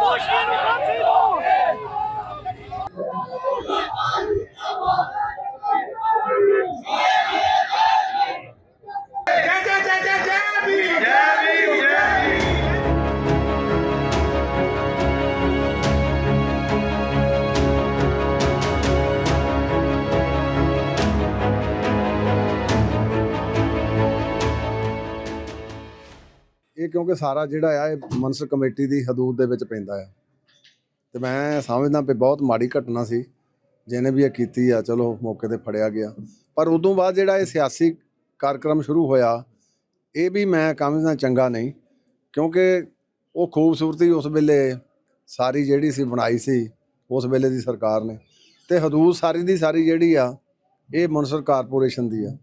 ਦੋਸ਼ੀਆਂ ਨੂੰ ਇਹ ਕਿਉਂਕਿ ਸਾਰਾ ਜਿਹੜਾ ਆ, ਇਹ ਮਨਸਰ ਕਮੇਟੀ ਦੀ ਹਦੂਦ ਦੇ ਵਿੱਚ ਪੈਂਦਾ ਆ। ਤੇ ਮੈਂ ਸਮਝਦਾ ਵੀ ਬਹੁਤ ਮਾੜੀ ਘਟਨਾ ਸੀ, ਜਿਹਨੇ ਵੀ ਇਹ ਕੀਤੀ ਆ, ਚਲੋ ਮੌਕੇ ਤੇ ਫੜਿਆ ਗਿਆ। ਪਰ ਉਦੋਂ ਬਾਅਦ ਜਿਹੜਾ ਇਹ ਸਿਆਸੀ ਕਾਰਜਕ੍ਰਮ ਸ਼ੁਰੂ ਹੋਇਆ, ਇਹ ਵੀ ਮੈਂ ਸਮਝਦਾ ਚੰਗਾ ਨਹੀਂ, ਕਿਉਂਕਿ ਉਹ ਖੂਬਸੂਰਤੀ ਉਸ ਵੇਲੇ ਸਾਰੀ ਜਿਹੜੀ ਸੀ ਬਣਾਈ ਸੀ, ਉਸ ਵੇਲੇ ਦੀ ਸਰਕਾਰ ਨੇ। ਤੇ ਹਦੂਦ ਸਾਰੀ ਦੀ ਸਾਰੀ ਜਿਹੜੀ ਆ, ਇਹ ਮਨਸਰ ਕਾਰਪੋਰੇਸ਼ਨ ਦੀ ਆ।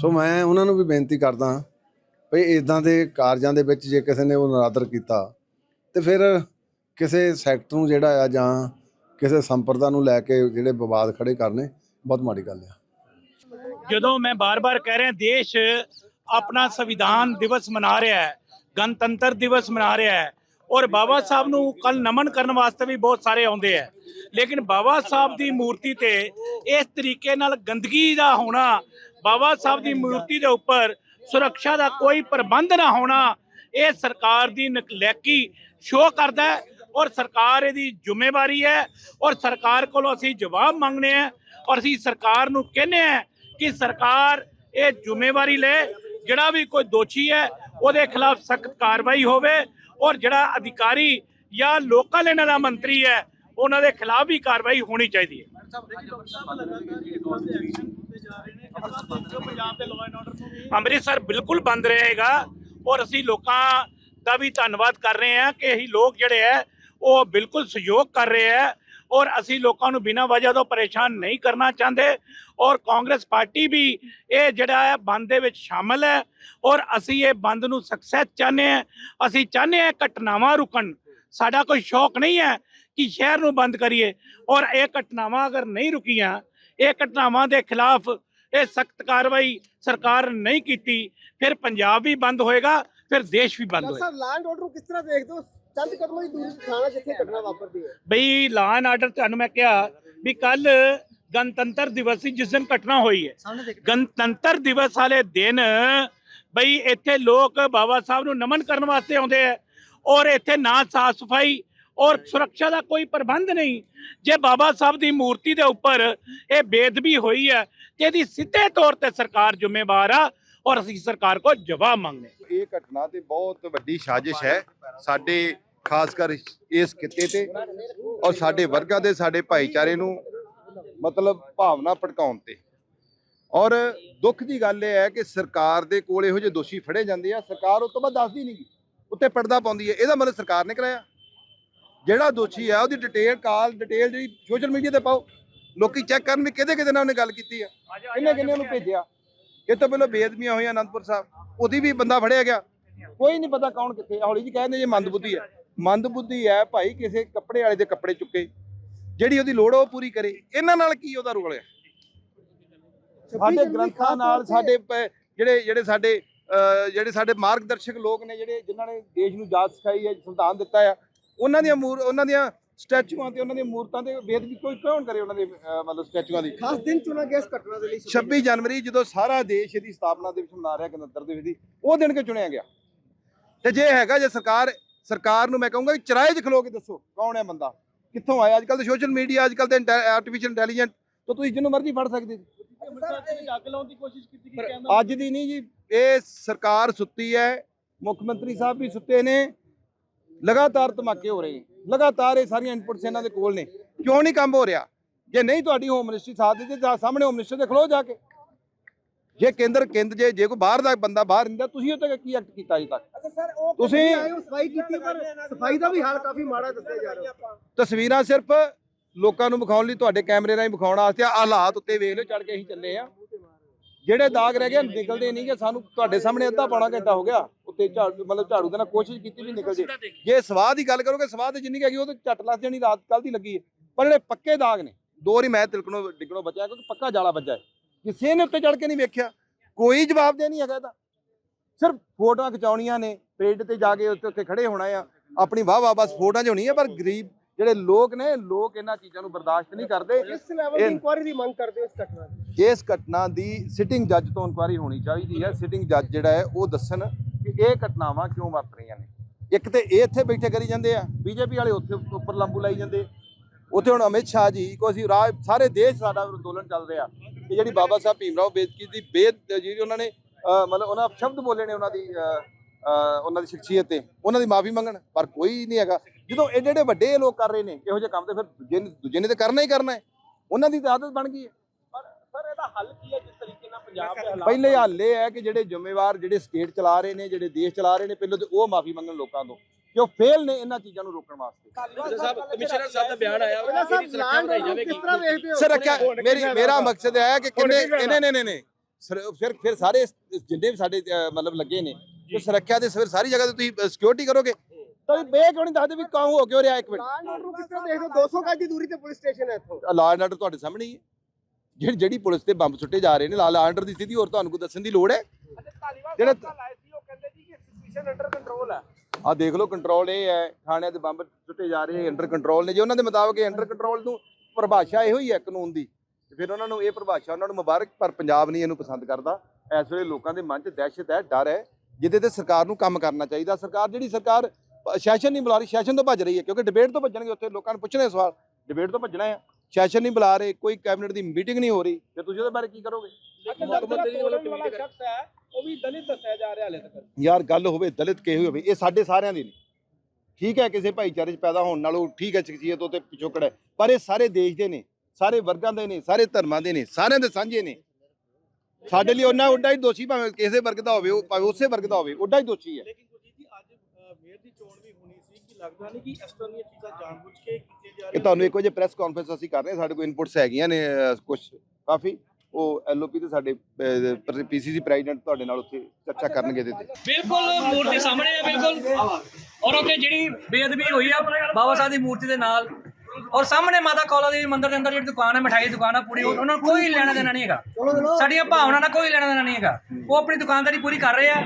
ਸੋ ਮੈਂ ਉਹਨਾਂ ਨੂੰ ਵੀ ਬੇਨਤੀ ਕਰਦਾ ਭਈ ਇਦਾਂ ਦੇ ਕਾਰਜਾਂ ਦੇ ਵਿੱਚ ਜੇ ਕਿਸੇ ਨੇ ਉਹ ਨਰਾਦਰ ਕੀਤਾ, ਤੇ ਫਿਰ ਕਿਸੇ ਸੈਕਟਰ ਨੂੰ ਜਿਹੜਾ ਆ ਜਾਂ ਕਿਸੇ ਸੰਪਰਦਾ ਨੂੰ ਲੈ ਕੇ ਜਿਹੜੇ ਵਿਵਾਦ ਖੜੇ ਕਰਨੇ, ਬਹੁਤ ਮਾੜੀ ਗੱਲ ਆ। ਜਦੋਂ ਮੈਂ ਬਾਰ-ਬਾਰ ਕਹਿ ਰਿਹਾ, ਦੇਸ਼ ਆਪਣਾ ਸੰਵਿਧਾਨ ਦਿਵਸ ਮਨਾ ਰਿਹਾ ਹੈ, ਗਣਤੰਤਰ ਦਿਵਸ ਮਨਾ ਰਿਹਾ ਹੈ, ਔਰ ਬਾਬਾ ਸਾਹਿਬ ਨੂੰ ਕੱਲ ਨਮਨ ਕਰਨ ਵਾਸਤੇ ਵੀ ਬਹੁਤ ਸਾਰੇ ਆਉਂਦੇ ਆ, ਲੇਕਿਨ ਬਾਬਾ ਸਾਹਿਬ ਦੀ ਮੂਰਤੀ ਤੇ ਇਸ ਤਰੀਕੇ ਨਾਲ ਗੰਦਗੀ ਦਾ ਹੋਣਾ, ਬਾਬਾ ਸਾਹਿਬ ਦੀ ਮੂਰਤੀ ਦੇ ਉੱਪਰ ਸੁਰੱਖਿਆ ਦਾ ਕੋਈ ਪ੍ਰਬੰਧ ਨਾ ਹੋਣਾ, ਇਹ ਸਰਕਾਰ ਦੀ ਨਕਲੈਕੀ ਸ਼ੋਅ ਕਰਦਾ ਹੈ ਔਰ ਸਰਕਾਰ ਇਹਦੀ ਜ਼ਿੰਮੇਵਾਰੀ ਹੈ ਔਰ ਸਰਕਾਰ ਕੋਲੋਂ ਅਸੀਂ ਜਵਾਬ ਮੰਗਨੇ ਆ ਔਰ ਅਸੀਂ ਸਰਕਾਰ ਨੂੰ ਕਹਿੰਦੇ ਆ ਕਿ ਸਰਕਾਰ ਇਹ ਜ਼ਿੰਮੇਵਾਰੀ ਲੈ, ਜਿਹੜਾ ਵੀ ਕੋਈ ਦੋਸ਼ੀ ਹੈ ਉਹਦੇ ਖਿਲਾਫ ਸਖਤ ਕਾਰਵਾਈ ਹੋਵੇ ਔਰ ਜਿਹੜਾ ਅਧਿਕਾਰੀ ਜਾਂ ਲੋਕਲ ਇਹਨਾਂ ਦਾ ਮੰਤਰੀ ਹੈ, ਉਹਨਾਂ ਦੇ ਖਿਲਾਫ ਵੀ ਕਾਰਵਾਈ ਹੋਣੀ ਚਾਹੀਦੀ ਹੈ। ਅੰਮ੍ਰਿਤਸਰ ਬਿਲਕੁਲ ਬੰਦ ਰਹੇਗਾ ਔਰ ਅਸੀਂ ਲੋਕਾਂ ਦਾ ਵੀ ਧੰਨਵਾਦ ਕਰ ਰਹੇ ਹਾਂ ਕਿ ਅਸੀਂ ਲੋਕ ਜਿਹੜੇ ਹੈ, ਉਹ ਬਿਲਕੁਲ ਸਹਿਯੋਗ ਕਰ ਰਹੇ ਹੈ ਔਰ ਅਸੀਂ ਲੋਕਾਂ ਨੂੰ ਬਿਨਾਂ ਵਜ੍ਹਾ ਤੋਂ ਪਰੇਸ਼ਾਨ ਨਹੀਂ ਕਰਨਾ ਚਾਹੁੰਦੇ ਔਰ ਕਾਂਗਰਸ ਪਾਰਟੀ ਵੀ ਇਹ ਜਿਹੜਾ ਹੈ, ਬੰਦ ਦੇ ਵਿੱਚ ਸ਼ਾਮਲ ਹੈ ਔਰ ਅਸੀਂ ਇਹ ਬੰਦ ਨੂੰ ਸਕਸੈਸ ਚਾਹੁੰਦੇ ਹਾਂ। ਅਸੀਂ ਚਾਹੁੰਦੇ ਹਾਂ ਘਟਨਾਵਾਂ ਰੁਕਣ। ਸਾਡਾ ਕੋਈ ਸ਼ੌਕ ਨਹੀਂ ਹੈ ਕਿ ਸ਼ਹਿਰ ਨੂੰ ਬੰਦ ਕਰੀਏ। ਔਰ ਇਹ ਘਟਨਾਵਾਂ ਅਗਰ ਨਹੀਂ ਰੁਕੀਆਂ, ਇਹ ਘਟਨਾਵਾਂ ਦੇ ਖਿਲਾਫ ਇਹ ਸਖਤ ਕਾਰਵਾਈ ਸਰਕਾਰ ਨਹੀਂ ਕੀਤੀ ਫਿਰ ਪੰਜਾਬ ਵੀ ਬੰਦ ਹੋਏਗਾ ਫਿਰ ਦੇਸ਼ ਵੀ ਬੰਦ ਹੋਏਗਾ। ਸਾਹਿਬ ਲੈਂਡ ਆਰਡਰ ਨੂੰ ਕਿਸ ਤਰ੍ਹਾਂ ਦੇਖਦੇ ਹੋ? ਚੰਦ ਕਦਮਾਂ ਦੀ ਦੂਰੀ ਥਾਣਾ ਜਿੱਥੇ ਘਟਨਾ ਵਾਪਰਦੀ ਹੈ। ਬਈ ਲਾ ਐਂਡ ਆਰਡਰ ਤੁਹਾਨੂੰ ਮੈਂ ਕਿਹਾ ਵੀ ਕੱਲ ਗਣਤੰਤਰ ਦਿਵਸ ਸੀ ਜਿਸ ਦਿਨ ਘਟਨਾ ਹੋਈ ਹੈ। ਗਣਤੰਤਰ ਦਿਵਸ ਵਾਲੇ ਦਿਨ ਬਈ ਇੱਥੇ ਲੋਕ ਬਾਬਾ ਸਾਹਿਬ ਨੂੰ ਨਮਨ ਕਰਨ ਵਾਸਤੇ ਆਉਂਦੇ ਆ ਔਰ ਇੱਥੇ ਨਾ ਸਾਫ਼ ਸਫ਼ਾਈ ਔਰ ਸੁਰੱਖਿਆ ਦਾ ਕੋਈ ਪ੍ਰਬੰਧ ਨਹੀਂ। ਜੇ ਬਾਬਾ ਸਾਹਿਬ ਦੀ ਮੂਰਤੀ ਦੇ ਉੱਪਰ ਇਹ ਬੇਦਬੀ ਹੋਈ ਹੈ ਤੇ ਇਹਦੀ ਸਿੱਧੇ ਤੌਰ ਤੇ ਸਰਕਾਰ ਜ਼ਿੰਮੇਵਾਰ ਆ ਔਰ ਅਸੀਂ ਸਰਕਾਰ ਕੋਲ ਜਵਾਬ ਮੰਗਦੇ ਹਾਂ। ਇਹ ਘਟਨਾ ਤੇ ਬਹੁਤ ਵੱਡੀ ਸਾਜ਼ਿਸ਼ ਹੈ ਸਾਡੇ ਖਾਸ ਕਰ ਇਸ ਕਿੱਤੇ ਤੇ ਔਰ ਸਾਡੇ ਵਰਗਾਂ ਦੇ ਸਾਡੇ ਭਾਈਚਾਰੇ ਨੂੰ ਮਤਲਬ ਭਾਵਨਾ ਭੜਕਾਉਣ ਤੇ। ਔਰ ਦੁੱਖ ਦੀ ਗੱਲ ਇਹ ਹੈ ਕਿ ਸਰਕਾਰ ਦੇ ਕੋਲ ਇਹੋ ਜਿਹੇ ਦੋਸ਼ੀ ਫੜੇ ਜਾਂਦੇ ਆ ਸਰਕਾਰ ਉਹ ਤੋਂ ਬਾਅਦ ਦੱਸਦੀ ਨਹੀਂ ਉੱਤੇ ਪਰਦਾ ਪਾਉਂਦੀ ਹੈ। ਇਹਦਾ ਮਤਲਬ ਸਰਕਾਰ ਨੇ ਕਰਾਇਆ। ਜਿਹੜਾ ਦੋਸ਼ੀ ਆ ਉਹਦੀ ਡਿਟੇਲ ਕਾਲ ਡਿਟੇਲ ਜਿਹੜੀ ਸੋਸ਼ਲ ਮੀਡੀਆ ਤੇ ਪਾਓ। ਲੋਕੀ ਚੈੱਕ ਕਰਨ ਵੀ ਕਿਹਦੇ ਕਿਹਦੇ ਨਾਲ ਉਹਨੇ ਗੱਲ ਕੀਤੀ ਆ। ਕਿੰਨੇ ਕਿੰਨੇ ਉਹਨੂੰ ਭੇਜਿਆ। ਇਹ ਤੋਂ ਪਹਿਲਾਂ ਬੇਅਦਬੀਆਂ ਹੋਈਆਂ ਅਨੰਦਪੁਰ ਸਾਹਿਬ। ਉਹਦੀ ਵੀ ਬੰਦਾ ਫੜਿਆ ਗਿਆ। ਕੋਈ ਨਹੀਂ ਪਤਾ ਕੌਣ ਕਿੱਥੇ ਆ। ਹੌਲੀ ਜੀ ਕਹਿੰਦੇ ਜੇ ਮੰਦਬੁੱਧੀ ਹੈ ਮੰਦਬੁੱਧੀ ਹੈ ਭਾਈ ਕਿਸੇ ਕੱਪੜੇ ਵਾਲੇ ਦੇ ਕੱਪੜੇ ਚੁੱਕੇ। ਜਿਹੜੀ ਉਹਦੀ ਲੋੜ ਆ ਉਹ ਪੂਰੀ ਕਰੇ। ਇਹਨਾਂ ਨਾਲ ਕੀ ਉਹਦਾ ਰੋਲ ਹੈ ਸਾਡੇ ਗ੍ਰੰਥਾਂ ਨਾਲ ਸਾਡੇ ਪ- ਜਿਹੜੇ ਜਿਹੜੇ ਸਾਡੇ ਜਿਹੜੇ ਸਾਡੇ ਮਾਰਗਦਰਸ਼ਕ ਲੋਕ ਨੇ ਜਿਹੜੇ ਜਿਨ੍ਹਾਂ ਨੇ ਦੇਸ਼ ਨੂੰ ਜਾਚ ਸਿਖਾਈ ਹੈ ਸੰਵਿਧਾਨ ਦਿੱਤਾ ਆ। ਉਹਨਾਂ ਦੀਆਂ ਮੂਰ ਉਹਨਾਂ ਦੀਆਂ ਸਟੈਚੂਆਂ ਤੇ ਉਹਨਾਂ ਦੀਆਂ ਮੂਰਤਾਂ ਤੇ ਬੇਦਬੀ ਕੋਈ ਕੌਣ ਕਰੇ ਉਹਨਾਂ ਦੇ ਅਹ, ਮਤਲਬ ਸਟੈਚੂਆਂ ਦੀ? ਖਾਸ ਦਿਨ ਚੁਣਾ ਗਿਆ ਇਸ ਘਟਨਾ ਦੇ ਲਈ 26 ਜਨਵਰੀ ਜਦੋਂ ਸਾਰਾ ਦੇਸ਼ ਇਹਦੀ ਸਥਾਪਨਾ ਦਿਵਸ ਮਨਾ ਰਿਹਾ ਗਣਤੰਤਰ ਦਿਵਸ ਦੀ ਉਹ ਦਿਨ ਕਿ ਚੁਣਿਆ ਗਿਆ? ਤੇ ਜੇ ਹੈਗਾ ਜੇ ਸਰਕਾਰ ਸਰਕਾਰ ਨੂੰ ਮੈਂ ਕਹੂੰਗਾ ਕਿ ਚਰਾਏ 'ਚ ਖਲੋ ਕੇ ਦੱਸੋ ਕੌਣ ਹੈ ਬੰਦਾ? ਕਿੱਥੋਂ ਆਇਆ? ਅੱਜ ਕੱਲ ਤਾਂ ਸੋਸ਼ਲ ਮੀਡੀਆ ਅੱਜ ਕੱਲ ਤੇ ਆਰਟੀਫੀਸ਼ੀਅਲ ਇੰਟੈਲੀਜੈਂਟ ਤਾਂ ਤੁਸੀਂ ਜਿਹਨੂੰ ਮਰਜ਼ੀ ਫੜ ਸਕਦੇ ਜੀ। ਪਰ ਅੱਜ ਦੀ ਨਹੀਂ ਜੀ ਇਹ ਸਰਕਾਰ ਸੁੱਤੀ ਹੈ ਮੁੱਖ ਮੰਤਰੀ ਸਾਹਿਬ ਵੀ ਸੁੱਤੇ ਨੇ ਲਗਾਤਾਰ ਧਮਾਕੇ ਹੋ ਰਹੇ ਲਗਾਤਾਰ ਇਹ ਸਾਰੀਆਂ ਇਨਪੁਟਸ ਇਹਨਾਂ ਦੇ ਕੋਲ ਨੇ। ਕਿਉਂ ਨਹੀਂ ਕੰਮ ਹੋ ਰਿਹਾ? ਜੇ ਨਹੀਂ ਤੁਹਾਡੀ ਹੋਮ ਮਿਨਿਸਟਰੀ ਸਾਥ ਦਿੰਦੀ ਤਾਂ ਸਾਹਮਣੇ ਹੋਮ ਮਿਨਿਸਟਰ ਦੇ ਖਲੋ ਜਾ ਕੇ। ਜੇ ਕੇਂਦਰ ਕੇਂਦਰ ਜੇ ਜੇ ਕੋਈ ਬਾਹਰ ਦਾ ਬੰਦਾ ਬਾਹਰ ਰਹਿੰਦਾ ਤੁਸੀਂ ਉਹ ਤੇ ਕੀ ਐਕਟ ਕੀਤਾ ਅਜੇ ਤੱਕ? ਤੁਸੀਂ- ਸਫ਼ਾਈ ਕੀਤੀ ਪਰ ਸਫ਼ਾਈ ਦਾ ਵੀ ਹਾਲ ਕਾਫੀ ਮਾੜਾ ਦੱਸਿਆ ਜਾ ਰਿਹਾ। ਤਸਵੀਰਾਂ ਸਿਰਫ ਲੋਕਾਂ ਨੂੰ ਵਿਖਾਉਣ ਲਈ ਤੁਹਾਡੇ ਕੈਮਰੇ ਰਾਹੀਂ ਵਿਖਾਉਣ ਵਾਸਤੇ ਆਹ ਹਾਲਾਤ ਉੱਤੇ ਵੇਖ ਲਿਓ ਚੜ ਕੇ ਅਸੀਂ ਚੱਲੇ ਆ ਜਿਹੜੇ ਦਾਗ ਰਹਿ ਗਏ ਨਿਕਲਦੇ ਨਹੀਂ ਕਿ ਸਾਨੂੰ ਤੁਹਾਡੇ ਸਾਹਮਣੇ ਅੱਧਾ ਪੌਣਾ ਘੰਟਾ ਹੋ ਗਿਆ। ਉੱਤੇ ਝਾੜੂ ਮਤਲਬ ਝਾੜੂ ਦੇ ਨਾਲ ਕੋਸ਼ਿਸ਼ ਕੀਤੀ ਵੀ ਨਿਕਲ ਜੇ। ਜੇ ਸਵਾਹ ਦੀ ਗੱਲ ਕਰੋਗੇ ਸਵਾਹ ਤੇ ਜਿੰਨੀ ਹੈਗੀ ਉਹ ਤੇ ਝੱਟ ਲੱਗ ਜਾਣੀ ਰਾਤ ਕੱਲ ਦੀ ਲੱਗੀ ਹੈ। ਪਰ ਜਿਹੜੇ ਪੱਕੇ ਦਾਗ ਨੇ ਦੋ ਵਾਰੀ ਮੈਂ ਤਿਲਕਣੋਂ ਡਿੱਗਣੋਂ ਬਚਿਆ ਕਿਉਂਕਿ ਪੱਕਾ ਜਾਲਾ ਵੱਜਾ ਹੈ। ਕਿਸੇ ਨੇ ਉੱਤੇ ਚੜ ਕੇ ਨਹੀਂ ਵੇਖਿਆ। ਕੋਈ ਜਵਾਬ ਦੇ ਨਹੀਂ ਹੈਗਾ ਇਹਦਾ। ਸਿਰਫ ਫੋਟੋਆਂ ਖਿਚਾਉਣੀਆਂ ਨੇ ਪਰੇਡ ਤੇ ਜਾ ਕੇ ਉੱਥੇ ਉੱਥੇ ਖੜੇ ਹੋਣਾ ਆ। ਆਪਣੀ ਵਾਹ ਵਾਹ ਬਸ ਫੋਟੋਆਂ ਹੋਣੀ ਆ ਪਰ ਗਰੀਬ ਜਿਹੜੇ ਲੋਕ ਨੇ ਲੋਕ ਇਹਨਾਂ ਚੀਜ਼ਾਂ ਨੂੰ ਬਰਦਾਸ਼ਤ ਨਹੀਂ ਕਰਦੇ। ਇਸ ਲੈਵਲ ਦੀ ਇਨਕੁਆਇਰੀ ਦੀ ਮੰਗ ਕਰਦੇ ਹੋ ਇਸ ਘਟਨਾ ਦੀ? ਇਸ ਘਟਨਾ ਦੀ ਸਿਟਿੰਗ ਜੱਜ ਤੋਂ ਇਨਕੁਆਇਰੀ ਹੋਣੀ ਚਾਹੀਦੀ ਹੈ। ਸਿਟਿੰਗ ਜੱਜ ਜਿਹੜਾ ਹੈ ਉਹ ਦੱਸਣ ਕਿ ਇਹ ਘਟਨਾਵਾਂ ਕਿਉਂ ਵਾਪਰੀਆਂ ਨੇ? ਇੱਕ ਤੇ ਇਹ ਇੱਥੇ ਬੈਠੇ ਕਰੀ ਜਾਂਦੇ ਆ ਬੀਜੇਪੀ ਵਾਲੇ ਉੱਥੇ ਉੱਪਰ ਲੰਬੂ ਲਾਈ ਜਾਂਦੇ। ਉੱਥੇ ਹੁਣ ਅਮਿਤ ਸ਼ਾਹ ਜੀ ਕੋ ਅਸੀਂ ਰਾਜ ਸਾਰੇ ਦੇਸ਼ ਸਾਡਾ ਅੰਦੋਲਨ ਚੱਲ ਰਿਹਾ। ਕਿ ਜਿਹੜੀ ਬਾਬਾ ਸਾਹਿਬ ਭੀਮਰਾਓ ਬੇਦਕੀ ਦੀ ਬੇਦ ਜਿਹੜੀ ਉਹਨਾਂ ਨੇ ਅਹ ਮਤਲਬ ਉਹਨਾਂ ਸ਼ਬਦ ਬੋਲੇ ਨੇ ਉਹਨਾਂ ਦੀ ਅਹ, ਉਹਨਾਂ ਦੀ ਸ਼ਖਸੀਅਤ ਤੇ। ਉਹਨਾਂ ਦੀ ਮਾਫੀ ਮੰਗਣ ਪਰ ਕੋਈ ਨਹੀਂ ਹੈਗਾ। ਜਦੋਂ ਐਡੇ ਜਿਹੜੇ ਵੱਡੇ ਲੋਕ ਕਰ ਰਹੇ ਨੇ ਇਹੋ ਜਿਹੇ ਕੰਮ ਤੇ ਫਿਰ ਦੂਜੇ ਨੇ ਦੂਜੇ ਨੇ ਤੇ ਕਰਨਾ ਹੀ ਕਰਨਾ ਹੈ। ਉਹਨਾਂ ਦੀ ਆਦਤ ਬਣ ਗਈ ਹੈ। ਪਰ ਸਰ ਇਹਦਾ ਹੱਲ ਕੀ ਹੈ? ਜਿਸ ਤਰੀਕੇ ਪਹਿਲੇ ਹੱਲ ਇਹ ਹੈ ਕਿ ਜਿਹੜੇ ਜ਼ਿੰਮੇਵਾਰ ਜਿਹੜੇ ਸਟੇਟ ਚਲਾ ਰਹੇ ਨੇ ਜਿਹੜੇ ਦੇਸ਼ ਚਲਾ ਰਹੇ ਨੇ ਪਹਿਲਾਂ ਤੇ ਉਹ ਮਾਫੀ ਮੰਗਣ ਲੋਕਾਂ ਤੋਂ। ਕਿ ਉਹ ਫੇਲ ਨੇ ਇਹਨਾਂ ਚੀਜ਼ਾਂ ਨੂੰ ਰੋਕਣ ਵਾਸਤੇ। ਸਾਹਿਬ ਕਮਿਸ਼ਨਰ ਸਾਹਿਬ ਦਾ ਬਿਆਨ ਆਇਆ ਉਹਨਾਂ ਸਾਹਿਬ ਲੈਂਡ ਆਰਡਰ ਨੂੰ ਕਿਸ ਤਰ੍ਹਾਂ ਵੇਖਦੇ ਹੋ? ਸਰ ਰੱਖਿਆ ਮੇਰੀ ਮੇਰਾ ਮਕਸਦ ਹੈ ਕਿ ਕਿੰਨੇ ਨਹੀਂ ਨਹੀਂ ਸਰ ਫਿਰ ਫਿਰ ਸਾਰੇ ਜਿੰਨੇ ਵੀ ਸਾਡੇ ਮਤਲਬ ਲੱਗੇ ਨੇ ਤੇ ਸੁਰੱਖਿਆ ਦੇ ਫਿਰ ਸਾਰੀ ਜਗ੍ਹਾ ਤੇ ਤੁਸੀਂ ਸਿਕਿਉਰਿਟੀ ਕਰੋਗੇ? ਤਾਂ ਬੇ ਕਿਉਂ ਨਹੀਂ ਦੱਸਦੇ ਵੀ ਕਾਹ ਹੋ ਕਿਉਂ ਰਿਹਾ ਇੱਕ ਮਿੰਟ? ਲੈਂਡ ਆਰਡਰ ਨੂੰ ਕਿਸ ਤਰ੍ਹਾਂ ਦੇਖਦੇ ਹੋ? 200 ਗਜ ਦੀ ਦੂਰੀ ਤੇ ਪੁਲਿਸ ਸਟੇਸ਼ਨ ਹੈ ਇੱਥੋਂ। ਲਾਅ ਐਂਡ ਆਰਡਰ ਤੁਹਾਡੇ ਸਾਹਮਣੇ ਹੀ ਹੈ। ਜਿਹੜੀ ਜਿਹੜੀ ਪੁਲਿਸ ਤੇ ਬੰਬ ਸੁੱਟੇ ਜਾ ਰਹੇ ਨੇ ਲਾਅ ਆਰਡਰ ਦੀ ਸਥਿਤੀ ਹੋਰ ਤੁਹਾਨੂੰ ਕੋਈ ਦੱਸਣ ਦੀ ਲੋੜ ਹੈ? ਜਿਹੜਾ ਉਹ ਕਹਿੰਦੇ ਜੀ ਕਿ ਸਿਚੁਏਸ਼ਨ ਅੰਡਰ ਕੰਟਰੋਲ ਹੈ। ਆ ਦੇਖ ਲਓ ਕੰਟਰੋਲ ਇਹ ਹੈ ਥਾਣਿਆਂ ਦੇ ਬੰਬ ਸੁੱਟੇ ਜਾ ਰਹੇ ਅੰਡਰ ਕੰਟਰੋਲ ਨੇ। ਜੇ ਉਹਨਾਂ ਦੇ ਮੁਤਾਬਕ ਇਹ ਅੰਡਰ ਕੰਟਰੋਲ ਨੂੰ ਪਰਿਭਾਸ਼ਾ ਇਹੋ ਹੀ ਹੈ ਕਾਨੂੰਨ ਦੀ ਫਿਰ ਉਹਨਾਂ ਨੂੰ ਇਹ ਪਰਿਭਾਸ਼ਾ ਉਹਨਾਂ ਨੂੰ ਮੁਬਾਰਕ ਪਰ ਪੰਜਾਬ ਨਹੀਂ ਇਹਨੂੰ ਪਸੰਦ ਕਰਦਾ। ਇਸ ਵੇਲੇ ਲੋਕਾਂ ਦੇ ਮਨ 'ਚ ਦਹਿਸ਼ਤ ਹੈ ਡਰ ਹੈ ਜਿਹਦੇ ਤੇ ਸਰਕਾਰ ਨੂੰ ਕੰਮ ਕਰਨਾ ਚਾਹੀਦਾ। ਸਰਕਾਰ ਜਿਹੜੀ ਸਰਕਾਰ ਸੈਸ਼ਨ ਨਹੀਂ ਬੁਲਾ ਰਹੀ ਸੈਸ਼ਨ ਤੋਂ ਭੱਜ ਰਹੀ ਹੈ ਕਿਉਂਕਿ ਡਿਬੇਟ ਤੋਂ ਭੱਜਣਗੇ ਉੱਥੇ ਲੋਕਾਂ ਨੂੰ ਪੁੱਛਣੇ ਸਵਾਲ ਡਿਬੇਟ ਤੋਂ ਭੱਜਣਾ ਹੈ। ਸੈਸ਼ਨ ਨਹੀਂ ਬੁਲਾ ਰਹੇ ਕੋਈ ਕੈਬਨਿਟ ਦੀ ਮੀਟਿੰਗ ਨਹੀਂ ਹੋ ਰਹੀ। ਤੇ ਤੁਸੀਂ ਉਹਦੇ ਬਾਰੇ ਕੀ ਕਰੋਗੇ? ਮੁੱਖ ਮੰਤਰੀ ਵੱਲੋਂ ਟਵੀਟ ਸ਼ਖਸ ਹੈ ਉਹ ਵੀ ਦਲਿਤ ਦੱਸਿਆ ਜਾ ਰਿਹਾ ਹਲੇ ਤੱਕ। ਯਾਰ ਗੱਲ ਹੋਵੇ ਦਲਿਤ ਕਿਹੋ ਹੋਵੇ ਇਹ ਸਾਡੇ ਸਾਰਿਆਂ ਦੀ ਨੇ ਠੀਕ ਹੈ ਕਿਸੇ ਭਾਈਚਾਰੇ 'ਚ ਪੈਦਾ ਹੋਣ ਨਾਲੋਂ ਠੀਕ ਹੈ ਸ਼ਖਸੀਅਤ ਉਹ ਤੇ ਪਿਛੋਕੜ ਹੈ। ਪਰ ਇਹ ਸਾਰੇ ਦੇਸ਼ ਦੇ ਨੇ ਸਾਰੇ ਵਰਗਾਂ ਦੇ ਨੇ ਸਾਰੇ ਧਰਮਾਂ ਦੇ ਨੇ ਸਾਰਿਆਂ ਦੇ ਸਾਂਝੇ ਨੇ। ਸਾਡੇ ਲਈ ਉਹਨਾਂ ਉੱਡਾ ਹੀ ਦੋਸ਼ੀ ਭਾਵੇਂ ਕਿਸੇ ਵਰਗ ਦਾ ਹੋਵੇ ਉਹ ਭਾਵੇਂ ਉਸੇ ਵਰਗ ਦਾ ਹੋਵੇ ਉੱਡਾ ਹੀ ਦੋਸ਼ੀ ਹੈ। ਲੇਕਿਨ ਗੁਰਜੀਤ ਜੀ ਅੱਜ ਮੇਅਰ ਦੀ ਚੋਣ ਵੀ ਹੋਣੀ ਸੀ ਕਿ ਲੱਗਦਾ ਨਹੀਂ ਕਿ ਇਸ ਤਰ੍ਹਾਂ ਦੀਆਂ ਚੀਜ਼ਾਂ ਜਾਣਬੁੱਝ ਕੇ ਕੀਤੀਆਂ ਜਾ ਕਿ ਰਹੀਆਂ ਤੁਹਾਨੂੰ ਇੱਕ ਵਜੇ ਪ੍ਰੈਸ ਕਾਨਫਰੰਸ ਅਸੀਂ ਕਰ ਰਹੇ ਹਾਂ ਸਾਡੇ ਕੋਲ ਇਨਪੁਟਸ ਹੈਗੀਆਂ ਨੇ ਕੁਝ ਕਾਫੀ ਉਹ ਐਲਓਪੀ ਤੇ ਸਾਡੇ ਪੀਸੀਸੀ ਪ੍ਰੈਜ਼ੀਡੈਂਟ ਤੁਹਾਡੇ ਨਾਲ ਉੱਥੇ ਚਰਚਾ ਕਰਨਗੇ ਇਹਦੇ ਤੇ। ਬਿਲਕੁਲ ਮੂਰਤੀ ਸਾਹਮਣੇ ਹੈ ਬਿਲਕੁਲ। ਔਰ ਉੱਥੇ ਜਿਹੜੀ ਬੇਅਦਬੀ ਹੋਈ ਆ ਬਾਬਾ ਸਾਹਿਬ ਦੀ ਮੂਰਤੀ ਦੇ ਨਾਲ। ਔਰ ਸਾਹਮਣੇ ਮਾਤਾ ਕੌਲਾ ਦੇਵੀ ਮੰਦਿਰ ਦੇ ਅੰਦਰ ਜਿਹੜੀ ਦੁਕਾਨ ਹੈ ਮਠਾਈ ਦੀ ਦੁਕਾਨ ਆ ਪੂਰੀ ਉਹ- ਉਹਨਾਂ ਨੂੰ ਕੋਈ ਲੈਣਾ ਦੇਣਾ ਨਹੀਂ ਹੈਗਾ। ਸਾਡੀਆਂ ਭਾਵਨਾ ਨਾਲ ਕੋਈ ਲੈਣਾ ਦੇਣਾ ਨਹੀਂ ਹੈਗਾ। ਉਹ ਆਪਣੀ ਦੁਕਾਨਦਾਰੀ ਪੂਰੀ ਕਰ ਰਹੇ ਆ।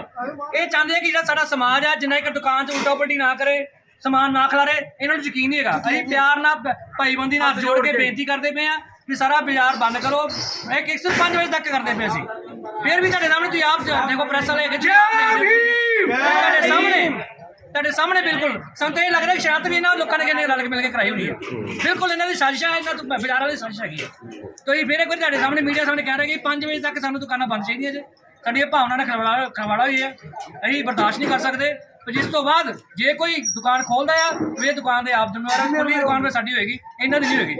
ਇਹ ਚਾਹੁੰਦੇ ਆ ਕਿ ਜਿਹੜਾ ਸਾਡਾ ਸਮਾਜ ਆ ਜਿੰਨਾ ਇੱਕ ਦੁਕਾਨ 'ਚ ਉਲਟਾ ਪਲਟੀ ਨਾ ਕਰੇ ਸਮਾਨ ਨਾ ਖਿਲਾਰੇ ਇਹਨਾਂ ਨੂੰ ਯਕੀਨ ਨਹੀਂ ਹੈਗਾ। ਅਸੀਂ ਪਿਆਰ ਨਾਲ ਭਾਈਬੰਦੀ ਨਾਲ ਜੋੜ ਕੇ ਬੇਨਤੀ ਕਰਦੇ ਪਏ ਆ ਕਿ ਸਾਰਾ ਬਾਜ਼ਾਰ ਬੰਦ ਕਰੋ। ਇਹ 105 ਵਜੇ ਤੱਕ ਕਰਦੇ ਪਏ ਸੀ ਫਿਰ ਵੀ ਤੁਹਾਡੇ ਸਾਹਮਣੇ ਤੁਸੀਂ ਆਪ ਦੇਖੋ ਪ੍ਰੈਸ ਵਾਲੇ ਹੋ। ਤੁਹਾਡੇ ਸਾਹਮਣੇ ਤੁਹਾਡੇ ਸਾਹਮਣੇ ਬਿਲਕੁਲ। ਸਾਨੂੰ ਤਾਂ ਇਹ ਲੱਗ ਰਿਹਾ ਕਿ ਸ਼ਾਇਦ ਵੀ ਇਹਨਾਂ ਲੋਕਾਂ ਨੇ ਕਿੰਨੇ ਰਲ ਕੇ ਮਿਲ ਕੇ ਕਰਾਈ ਹੋਣੀ ਹੈ। ਬਿਲਕੁਲ ਇਹਨਾਂ ਦੀ ਸਾਜ਼ਿਸ਼ ਹੈ ਇਹਨਾਂ ਤੋਂ ਬਾਜ਼ਾਰ ਵਾਲੀ ਸਾਜ਼ਿਸ਼ ਹੈਗੀ ਹੈ। ਤੁਸੀਂ ਫਿਰ ਇੱਕ ਵਾਰੀ ਤੁਹਾਡੇ ਸਾਹਮਣੇ ਮੀਡੀਆ ਸਾਹਮਣੇ ਕਹਿ ਰਹੇ ਕਿ 5 ਵਜੇ ਤੱਕ ਸਾਨੂੰ ਦੁਕਾਨਾਂ ਬੰਦ ਚਾਹੀਦੀਆਂ ਜੇ। ਸਾਡੀ ਇਹ ਭਾਵਨਾ ਨਾਲ ਖਲਵਾੜਾ ਖਲਵਾੜਾ ਹੋਈ ਹੈ। ਅਸੀਂ ਬਰਦਾਸ਼ਤ ਨਹੀਂ ਕਰ ਸਕਦੇ। ਜਿਸ ਤੋਂ ਬਾਅਦ ਜੇ ਕੋਈ ਦੁਕਾਨ ਖੋਲਦਾ ਆ ਉਹ ਇਹ ਦੁਕਾਨ ਦੇ ਆਪ ਜ਼ਿੰਮੇਵਾਰ ਹੈ ਖੁੱਲੀ ਦੁਕਾਨ ਵਿੱਚ ਸਾਡੀ ਹੋਏਗੀ, ਇਹਨਾਂ ਦੀ ਨਹੀਂ ਹੋਏਗੀ।